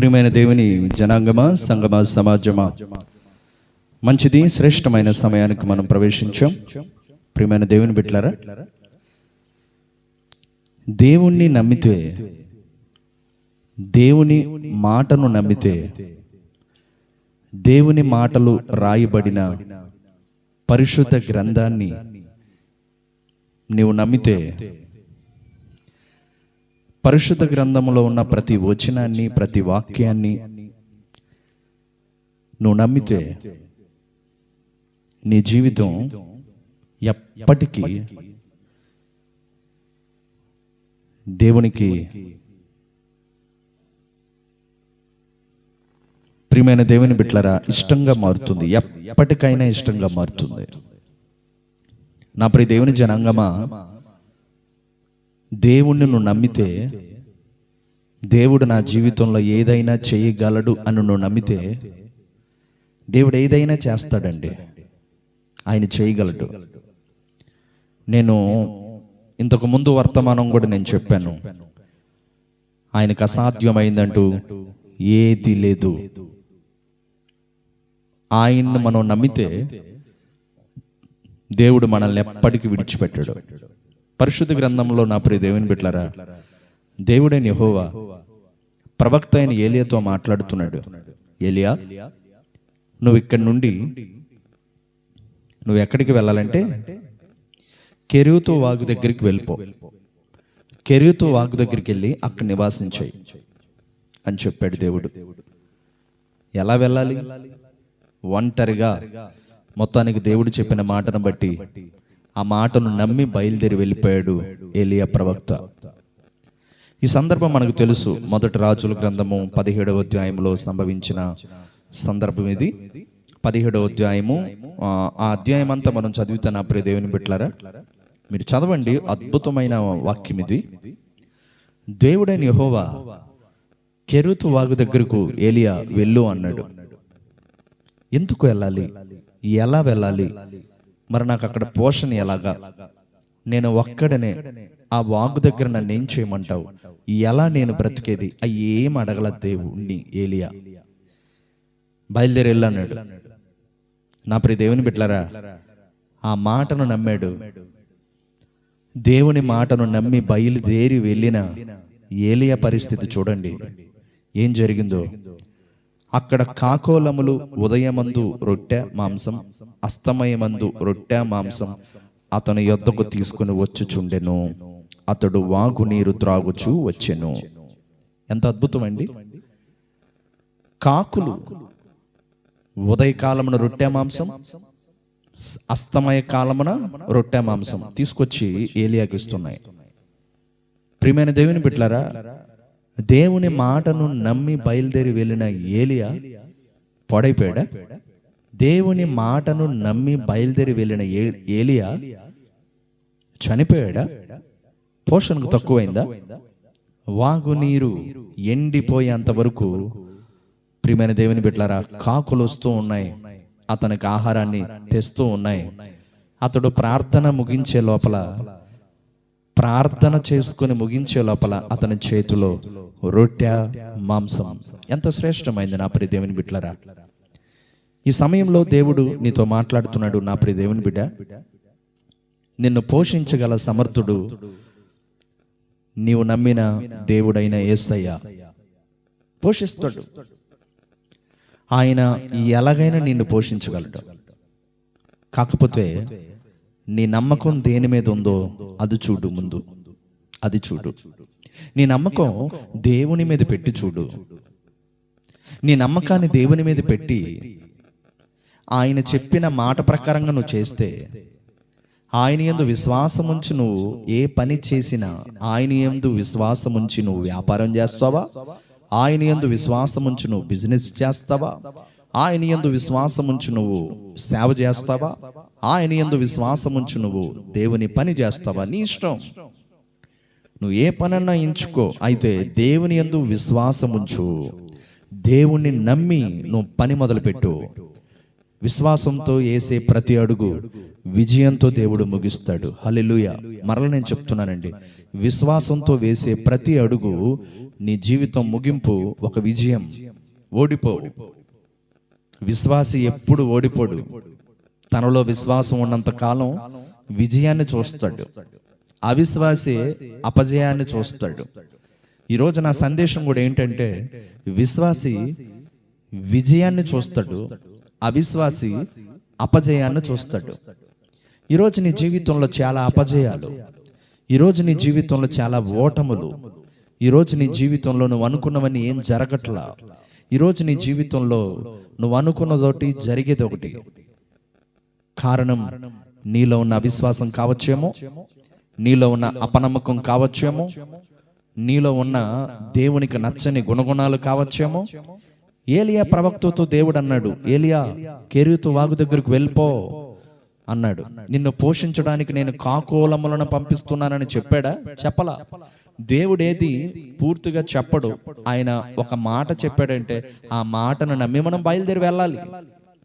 ప్రియమైన దేవుని జనాంగమా సంగమా సమాజమా? మంచిది శ్రేష్టమైన సమయానికి మనం ప్రవేశించాం. ప్రియమైన దేవుని బిట్లరా దేవుణ్ణి నమ్మితే దేవుని మాటను నమ్మితే దేవుని మాటలు రాయబడిన పరిశుద్ధ గ్రంథాన్ని నీవు నమ్మితే పరిశుద్ధ గ్రంథంలో ఉన్న ప్రతి వచనాన్ని ప్రతి వాక్యాన్ని నువ్వు నమ్మితే నీ జీవితం ఎప్పటికీ దేవునికి ప్రియమైన దేవుని బిట్లరా ఇష్టంగా మారుతుంది. ఎప్పటికైనా ఇష్టంగా మారుతుంది. నా ప్రియ దేవుని జనాంగమా దేవుణ్ణి నువ్వు నమ్మితే దేవుడు నా జీవితంలో ఏదైనా చేయగలడు అని నువ్వు నమ్మితే దేవుడు ఏదైనా చేస్తాడండి. ఆయన చేయగలడు. నేను ఇంతకు ముందు వర్తమానం కూడా నేను చెప్పాను. ఆయనకు అసాధ్యమైందంటూ ఏది లేదు. ఆయన్ని మనం నమ్మితే దేవుడు మనల్ని ఎప్పటికీ విడిచిపెట్టాడు. పరిశుద్ధ గ్రంథంలో నా ప్రియ దేవుని బిడ్డలారా దేవుడైన యహోవా ప్రవక్త అయిన ఏలియాతో మాట్లాడుతున్నాడు. ఏలియా నువ్వు ఇక్కడి నుండి నువ్వు ఎక్కడికి వెళ్ళాలంటే కెరువుతో వాగు దగ్గరికి వెళ్ళిపో. కెరువుతో వాగు దగ్గరికి వెళ్ళి అక్కడ నివాసించాయి అని చెప్పాడు దేవుడు. ఎలా వెళ్ళాలి? ఒంటరిగా. మొత్తానికి దేవుడు చెప్పిన మాటను బట్టి ఆ మాటను నమ్మి బయలుదేరి వెళ్ళిపోయాడు ఏలియా ప్రవక్త. ఈ సందర్భం మనకు తెలుసు మొదటి రాజుల గ్రంథము పదిహేడవ అధ్యాయంలో సంభవించిన సందర్భం ఇది. పదిహేడవ అధ్యాయము ఆ, అధ్యాయం అంతా మనం చదివితే నా ప్రియ దేవుని బిట్లారా మీరు చదవండి అద్భుతమైన వాక్యం ఇది. దేవుడైన యహోవా కెరుతు వాగు దగ్గరకు ఏలియా వెళ్ళు అన్నాడు. ఎందుకు వెళ్ళాలి? ఎలా వెళ్ళాలి? మరి నాకు అక్కడ పోషణ ఎలాగా? నేను ఒక్కడనే ఆ వాగు దగ్గర నన్ను ఏం చేయమంటావు? ఎలా నేను బ్రతికేది? అవి ఏం అడగల దేవుణ్ణి ఏలియా? బయలుదేరి వెళ్ళాడు. నా ప్రియ దేవుని బిట్లరా ఆ మాటను నమ్మాడు. దేవుని మాటను నమ్మి బయలుదేరి వెళ్ళిన ఏలియా పరిస్థితి చూడండి. ఏం జరిగిందో? అక్కడ కాకోలములు ఉదయమందు రొట్టె మాంసం అస్తమయమందు రొట్టె మాంసం అతని యొద్దకు తీసుకుని వచ్చుచుండెను. అతడు వాగు నీరు త్రాగుచూ వచ్చెను. ఎంత అద్భుతం అండి కాకులు ఉదయకాలమున రొట్టె మాంసం అస్తమయ కాలమున రొట్టె మాంసం తీసుకొచ్చి ఏలియాకి ఇస్తున్నాయి. ప్రియమైన దేవుని బిడ్డలారా దేవుని మాటను నమ్మి బయలుదేరి వెళ్ళిన ఏలియా పొడైపోయాడా? దేవుని మాటను నమ్మి బయలుదేరి వెళ్ళిన ఏ- ఏలియా చనిపోయాడా? పోషణకు తక్కువైందా? వాగునీరు ఎండిపోయేంత వరకు ప్రియమైన దేవుని బిడ్డలారా కాకులు వస్తూ ఉన్నాయి. అతనికి ఆహారాన్ని తెస్తూ ఉన్నాయి. అతడు ప్రార్థన ముగించే లోపల ప్రార్థన చేసుకుని ముగించే లోపల అతని చేతిలో రొట్టె మాంసం. ఎంత శ్రేష్టమైంది నా ప్రియ దేవుని బిడ్డలరా. ఈ సమయంలో దేవుడు నీతో మాట్లాడుతున్నాడు నా ప్రియ దేవుని బిడ్డ. నిన్ను పోషించగల సమర్థుడు నీవు నమ్మిన దేవుడైన ఏసయ్య. పోషిస్తాడు. ఆయన ఎలాగైనా నిన్ను పోషించగలడు. కాకపోతే నీ నమ్మకం దేని మీద ఉందో అది చూడు ముందు. అది చూడు. నీ నమ్మకం దేవుని మీద పెట్టి చూడు. నీ నమ్మకాన్ని దేవుని మీద పెట్టి ఆయన చెప్పిన మాట ప్రకారంగా నువ్వు చేస్తే ఆయన యందు విశ్వాసం ఉంచి నువ్వు ఏ పని చేసినా ఆయన యందు విశ్వాసం ఉంచి నువ్వు వ్యాపారం చేస్తావా? ఆయన యందు విశ్వాసం ఉంచి నువ్వు బిజినెస్ చేస్తావా? ఆయన యందు విశ్వాసం ఉంచి నువ్వు సేవ చేస్తావా? ఆయన యందు విశ్వాసం ఉంచి నువ్వు దేవుని పని చేస్తావా? నీ ఇష్టం. నువ్వు ఏ పనన్నా ఎంచుకో. అయితే దేవుని యందు విశ్వాసం ఉంచు దేవుణ్ణి నమ్మి నువ్వు పని మొదలుపెట్టు. విశ్వాసంతో వేసే ప్రతి అడుగు విజయంతో దేవుడు ముగిస్తాడు. హల్లెలూయ. మరల నేను చెప్తున్నానండి. విశ్వాసంతో వేసే ప్రతి అడుగు నీ జీవితం ముగింపు ఒక విజయం. ఓడిపో. విశ్వాసి ఎప్పుడు ఓడిపోడు. తనలో విశ్వాసం ఉన్నంత కాలం విజయాన్ని చూస్తాడు. అవిశ్వాసి అపజయాన్ని చూస్తాడు. ఈరోజు నా సందేశం కూడా ఏంటంటే విశ్వాసి విజయాన్ని చూస్తాడు అవిశ్వాసి అపజయాన్ని చూస్తాడు. ఈరోజు నీ జీవితంలో చాలా అపజయాలు. ఈరోజు నీ జీవితంలో చాలా ఓటములు. ఈరోజు నీ జీవితంలో నువ్వు అనుకున్నవన్నీ ఏం జరగట్లా? ఈరోజు నీ జీవితంలో నువ్వు అనుకున్నదొకటి జరిగేది ఒకటి. కారణం నీలో ఉన్న అవిశ్వాసం కావచ్చేమో నీలో ఉన్న అపనమ్మకం కావచ్చేమో నీలో ఉన్న దేవునికి నచ్చని గుణగుణాలు కావచ్చేమో. ఏలియా ప్రవక్తతో దేవుడు అన్నాడు ఏలియా కెరీతో వాగు దగ్గరకు వెళ్ళిపో అన్నాడు. నిన్ను పోషించడానికి నేను కాకోలములను పంపిస్తున్నానని చెప్పాడా? చెప్పలా. దేవుడేది పూర్తిగా చెప్పడు. ఆయన ఒక మాట చెప్పాడంటే ఆ మాటను నమ్మి మనం బయలుదేరి వెళ్ళాలి.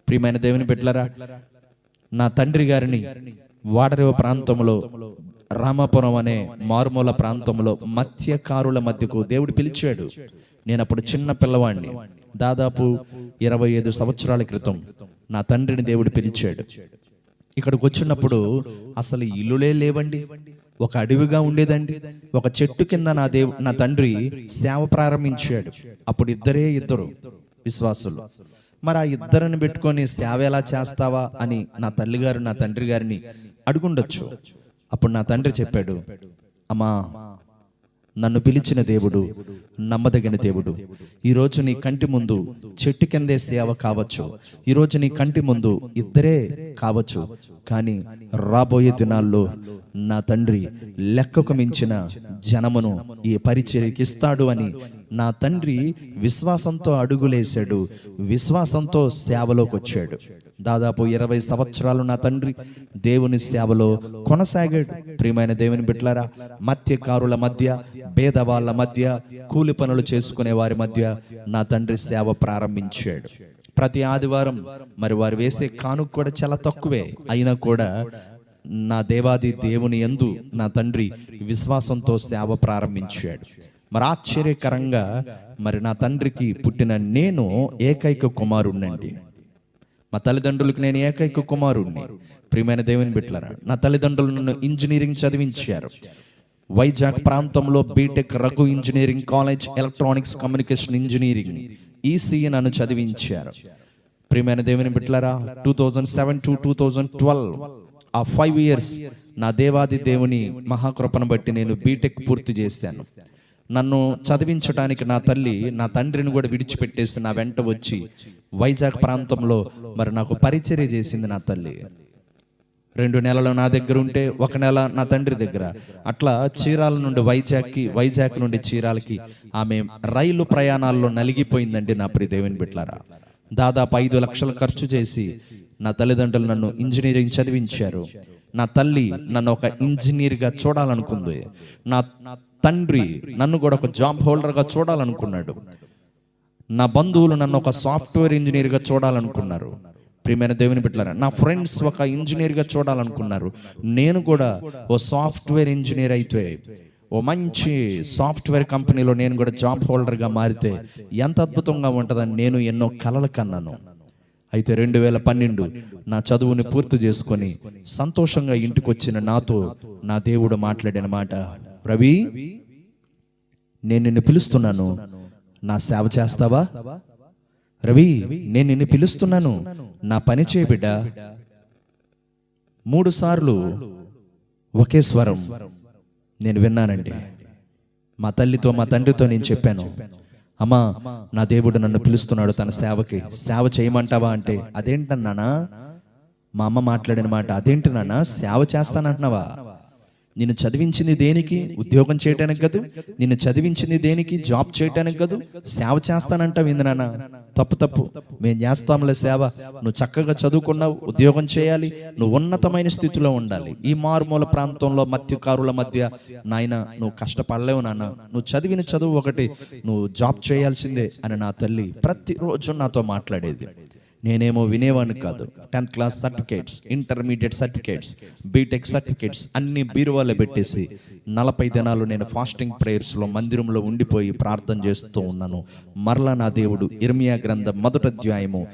ప్రియమైన దేవుని బిడ్డలారా నా తండ్రి గారిని వాడరేవ ప్రాంతంలో రామాపురం అనే మారుమూల ప్రాంతంలో మత్స్యకారుల మధ్యకు దేవుడు పిలిచాడు. నేను అప్పుడు చిన్న పిల్లవాడిని దాదాపు ఇరవై ఐదు సంవత్సరాల క్రితం నా తండ్రిని దేవుడు పిలిచాడు. ఇక్కడికి వచ్చినప్పుడు అసలు ఇల్లులే లేవండి. ఒక అడవిగా ఉండేదండి. ఒక చెట్టు కింద నా దేవు నా తండ్రి సేవ ప్రారంభించాడు. అప్పుడు ఇద్దరే ఇద్దరు విశ్వాసులు. మరి ఆ ఇద్దరిని పెట్టుకొని సేవ ఎలా చేస్తావా? అని నా తల్లిగారు నా తండ్రి గారిని అడుగుండొచ్చు. అప్పుడు నా తండ్రి చెప్పాడు అమ్మా నన్ను పిలిచిన దేవుడు నమ్మదగిన దేవుడు. ఈరోజు నీ కంటి ముందు చెట్టు కిందే సేవ కావచ్చు. ఈరోజు నీ కంటి ముందు ఇద్దరే కావచ్చు. కానీ రాబోయే దినాల్లో నా తండ్రి లెక్కకు మించిన జనమును ఈ పరిచర్యకిస్తాడు అని నా తండ్రి విశ్వాసంతో అడుగులేశాడు. విశ్వాసంతో సేవలోకి వచ్చాడు దాదాపు ఇరవై సంవత్సరాలు నా తండ్రి దేవుని సేవలో కొనసాగాడు. ప్రియమైన దేవుని బిట్లారా మత్స్యకారుల మధ్య భేదవాళ్ళ మధ్య కూలి పనులు చేసుకునే వారి మధ్య నా తండ్రి సేవ ప్రారంభించాడు. ప్రతి ఆదివారం మరి వారు వేసే కానుక కూడా చాలా తక్కువే. అయినా కూడా నా దేవాది దేవుని యందు నా తండ్రి విశ్వాసంతో సేవ ప్రారంభించాడు. మరి ఆశ్చర్యకరంగా మరి నా తండ్రికి పుట్టిన నేను ఏకైక కుమారుణ్ణండి. మా తల్లిదండ్రులకు నేను ఏకైక కుమారుణ్ణి. ప్రియమైన దేవుని బిట్లరా నా తల్లిదండ్రులు నన్ను ఇంజనీరింగ్ చదివించారు. వైజాగ్ ప్రాంతంలో B Tech Raghu engineering college electronics communication engineering ECE నన్ను చదివించారు. ప్రియమైన దేవుని బిట్లరా two thousand seven to two thousand twelve ఆ ఫైవ్ ఇయర్స్ నా దేవాది దేవుని మహాకృపను బట్టి నేను బీటెక్ పూర్తి చేశాను. నన్ను చదివించడానికి నా తల్లి నా తండ్రిని కూడా విడిచిపెట్టేసి నా వెంట వచ్చి వైజాగ్ ప్రాంతంలో మరి నాకు పరిచర్య చేసింది నా తల్లి. రెండు నెలలు నా దగ్గర ఉంటే ఒక నెల నా తండ్రి దగ్గర. అట్లా చీరాల నుండి వైజాగ్కి వైజాగ్ నుండి చీరాలకి ఆమె రైలు ప్రయాణాల్లో నలిగిపోయిందండి నా ప్రియ దేవుని బిట్లారా దాదాపు ఐదు లక్షలు ఖర్చు చేసి నా తల్లిదండ్రులు నన్ను ఇంజనీరింగ్ చదివించారు. నా తల్లి నన్ను ఒక ఇంజనీర్గా చూడాలనుకుంది. నా తండ్రి నన్ను కూడా ఒక జాబ్ హోల్డర్గా చూడాలనుకున్నాడు. నా బంధువులు నన్ను ఒక సాఫ్ట్వేర్ ఇంజనీర్గా చూడాలనుకున్నారు. ప్రియమైన దేవుని బిడ్డలారా నా ఫ్రెండ్స్ ఒక ఇంజనీర్గా చూడాలనుకున్నారు. నేను కూడా ఓ సాఫ్ట్వేర్ ఇంజనీర్ అయితే ఓ మంచి సాఫ్ట్వేర్ కంపెనీలో నేను కూడా జాబ్ హోల్డర్గా మారితే ఎంత అద్భుతంగా ఉంటుందని నేను ఎన్నో కలలు కన్నాను. అయితే రెండు వేల పన్నెండు నా చదువుని పూర్తి చేసుకొని సంతోషంగా ఇంటికి వచ్చిన నాతో నా దేవుడు మాట్లాడిన మాట రవి నేను నిన్ను పిలుస్తున్నాను. నా సేవ చేస్తావా? రవి నేను నిన్ను పిలుస్తున్నాను. నా పని చేయబిడ్డ మూడు సార్లు ఒకే స్వరం నేను విన్నానండి. మా తల్లితో మా తండ్రితో నేను చెప్పాను అమ్మా నా దేవుడు నన్ను పిలుస్తున్నాడు తన సేవకి. సేవ చేయమంటావా అంటే అదేంటన్నానా మా అమ్మ మాట్లాడిన మాట అదేంటి నాన్న సేవ చేస్తానంటున్నావా? నిన్ను చదివించింది దేనికి? ఉద్యోగం చేయటానికి కదూ. నిన్ను చదివించింది దేనికి? జాబ్ చేయటానికి కదూ. సేవ చేస్తానంటావు ఏంది నాన్న. తప్పు తప్పు. మేము చేస్తాంలే సేవ. నువ్వు చక్కగా చదువుకున్నావు ఉద్యోగం చేయాలి. నువ్వు ఉన్నతమైన స్థితిలో ఉండాలి. ఈ మారుమూల ప్రాంతంలో మత్స్యకారుల మధ్య నాయన నువ్వు కష్టపడలేవు నాన్న. నువ్వు చదివిన చదువు ఒకటి. నువ్వు జాబ్ చేయాల్సిందే అని నా తల్లి ప్రతిరోజు నాతో మాట్లాడేది. నేనేమో వినేవాడిని కాదు. Tenth class certificates intermediate certificates B Tech certificates అన్ని బీరువాలో పెట్టేసి నలభై దినాలు నేను ఫాస్టింగ్ ప్రేయర్స్లో మందిరంలో ఉండిపోయి ప్రార్థన చేస్తూ ఉన్నాను. మరలా నా దేవుడు ఇర్మియా గ్రంథం మొదట అధ్యాయము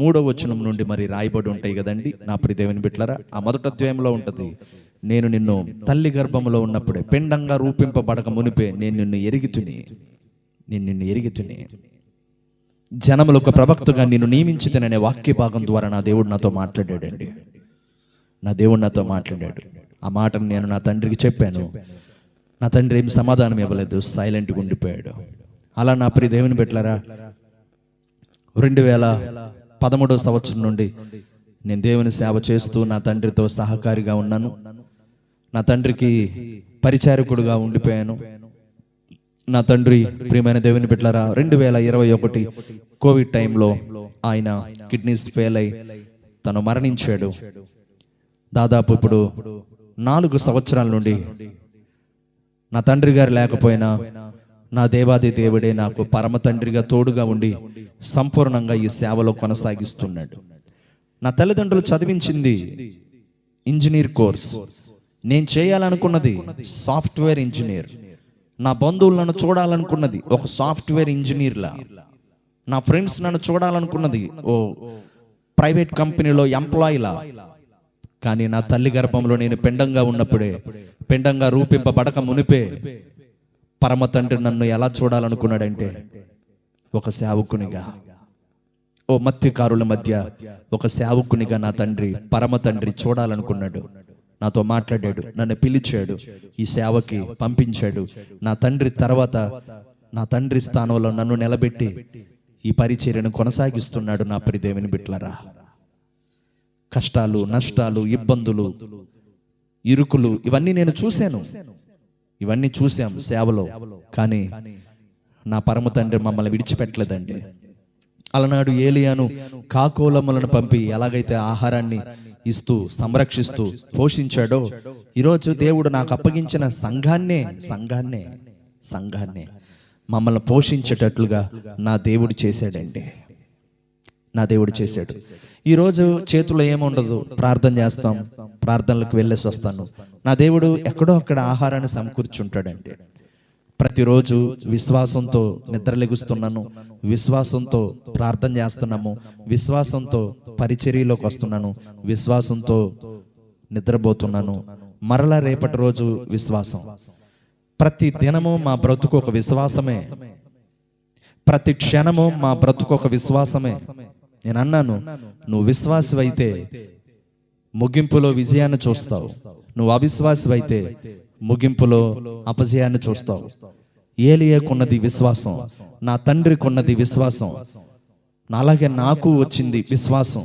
మూడో వచనం నుండి మరి రాయబడి ఉంటాయి కదండి? నా ప్రిదేవిని దేవుని ఆ మొదట అధ్యాయంలో ఉంటుంది. నేను నిన్ను తల్లి గర్భంలో ఉన్నప్పుడే పిండంగా రూపింపబడక మునిపే నేను నిన్ను ఎరిగితుని నేను నిన్ను ఎరిగితుని జనములకు ప్రవక్తగా నిన్ను నియమించితేననే వాక్య భాగం ద్వారా నా దేవుడు నాతో మాట్లాడాడండి. నా దేవుడు నాతో మాట్లాడాడు. ఆ మాటను నేను నా తండ్రికి చెప్పాను. నా తండ్రి ఏం సమాధానం ఇవ్వలేదు. సైలెంట్గా ఉండిపోయాడు. అలా నా ప్రియ దేవుని పెట్టారా రెండు వేల పదమూడో సంవత్సరం నుండి నేను దేవుని సేవ చేస్తూ నా తండ్రితో సహకారిగా ఉన్నాను. నా తండ్రికి పరిచారకుడుగా ఉండిపోయాను. నా తండ్రి ప్రియమైన దేవుని బిడ్డలారా రెండు వేల ఇరవై ఒకటి కోవిడ్ టైంలో ఆయన కిడ్నీస్ ఫెయిల్ అయి తను మరణించాడు. దాదాపు ఇప్పుడు నాలుగు సంవత్సరాల నుండి నా తండ్రి గారు లేకపోయినా నా దేవాది దేవుడే నాకు పరమ తండ్రిగా తోడుగా ఉండి సంపూర్ణంగా ఈ సేవలో కొనసాగిస్తున్నాడు. నా తల్లిదండ్రులు చదివించింది ఇంజనీర్ కోర్స్. నేను చేయాలనుకున్నది సాఫ్ట్వేర్ ఇంజనీర్. నా బంధువులు నన్ను చూడాలనుకున్నది ఒక సాఫ్ట్వేర్ ఇంజనీర్లా. నా ఫ్రెండ్స్ నన్ను చూడాలనుకున్నది ఓ ప్రైవేట్ కంపెనీలో ఎంప్లాయీలా. కానీ నా తల్లి గర్భంలో నేను పిండంగా ఉన్నప్పుడే పిండంగా రూపింపబడక మునిపే పరమ తండ్రి నన్ను ఎలా చూడాలనుకున్నాడంటే ఒక సేవకునిగా ఓ మత్స్యకారుల మధ్య ఒక సేవకునిగా నా తండ్రి పరమ తండ్రి చూడాలనుకున్నాడు. నాతో మాట్లాడాడు నన్ను పిలిచాడు ఈ సేవకి పంపించాడు. నా తండ్రి తర్వాత నా తండ్రి స్థానంలో నన్ను నిలబెట్టి ఈ పరిచర్యను కొనసాగిస్తున్నాడు నా ప్రిదేవిని బిట్లరా కష్టాలు నష్టాలు ఇబ్బందులు ఇరుకులు ఇవన్నీ నేను చూశాను. ఇవన్నీ చూశాం సేవలో కానీ నా పరమ తండ్రి మమ్మల్ని విడిచిపెట్టలేదండి. అలనాడు ఏలియాను కాకోలములను పంపి ఎలాగైతే ఆహారాన్ని ఇస్తూ సంరక్షిస్తూ పోషించాడో ఈరోజు దేవుడు నాకు అప్పగించిన సంఘాన్నే సంఘాన్నే సంఘాన్నే మమ్మల్ని పోషించేటట్లుగా నా దేవుడు చేశాడండి. నా దేవుడు చేశాడు. ఈరోజు చేతిలో ఏముండదు ప్రార్థన చేస్తాం. ప్రార్థనలకు వెళ్ళేసి వస్తాను. నా దేవుడు ఎక్కడో అక్కడ ఆహారాన్ని సమకూర్చుంటాడండి. ప్రతిరోజు విశ్వాసంతో నిద్రలెగుస్తున్నాను విశ్వాసంతో ప్రార్థన చేస్తున్నాము విశ్వాసంతో పరిచర్యలోకి వస్తున్నాను విశ్వాసంతో నిద్రపోతున్నాను. మరలా రేపటి రోజు విశ్వాసం. ప్రతి దినము మా బ్రతుకు ఒక విశ్వాసమే. ప్రతి క్షణము మా బ్రతుకు ఒక విశ్వాసమే. నేను అన్నాను నువ్వు విశ్వాసమైతే ముగింపులో విజయాన్ని చూస్తావు. నువ్వు అవిశ్వాసమైతే ముగింపులో అపజయాన్ని చూస్తావు. ఏలియకున్నది విశ్వాసం నా తండ్రికున్నది విశ్వాసం అలాగే నాకు వచ్చింది విశ్వాసం.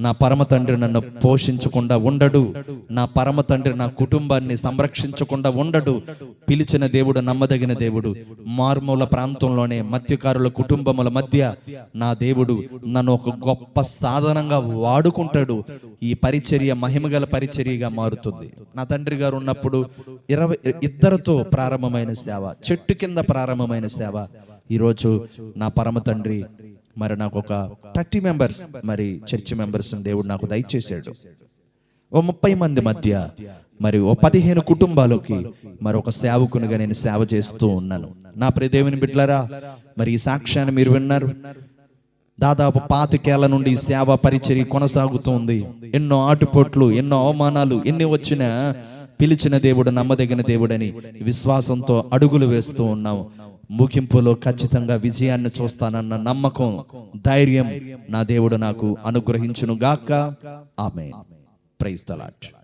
నా పరమ తండ్రి నన్ను పోషించకుండా ఉండడు. నా పరమ తండ్రి నా కుటుంబాన్ని సంరక్షించకుండా ఉండడు. పిలిచిన దేవుడు నమ్మదగిన దేవుడు. మార్మూల ప్రాంతంలోనే మత్స్యకారుల కుటుంబముల మధ్య నా దేవుడు నన్ను ఒక గొప్ప సాధనంగా వాడుకుంటాడు. ఈ పరిచర్య మహిమగల పరిచర్యగా మారుతుంది. నా తండ్రి గారు ఉన్నప్పుడు ఇరవై ఇద్దరితో ప్రారంభమైన సేవ చెట్టు కింద ప్రారంభమైన సేవ. ఈరోజు నా పరమ తండ్రి మరి నాకు ఒక థర్టీ మెంబర్స్ మరి చర్చి మెంబర్స్ దేవుడు నాకు దయచేశాడు. ఓ ముప్పై మంది మధ్య మరి ఓ పదిహేను కుటుంబాలకి మరి ఒక సేవకునిగా నేను సేవ చేస్తూ ఉన్నాను. నా ప్రియ బిడ్లరా మరి ఈ సాక్ష్యాన్ని మీరు విన్నారు? దాదాపు పాతికేళ్ళ నుండి ఈ సేవ పరిచర్య కొనసాగుతుంది ఎన్నో ఆటుపోట్లు ఎన్నో అవమానాలు ఎన్ని వచ్చినా పిలిచిన దేవుడు నమ్మదగిన దేవుడని విశ్వాసంతో అడుగులు వేస్తూ ఉన్నాము ముగింపులో ఖచ్చితంగా విజయాన్ని చూస్తానన్న నమ్మకం ధైర్యం నా దేవుడు నాకు అనుగ్రహించును గాక ఆమె ప్రైస్తలాట్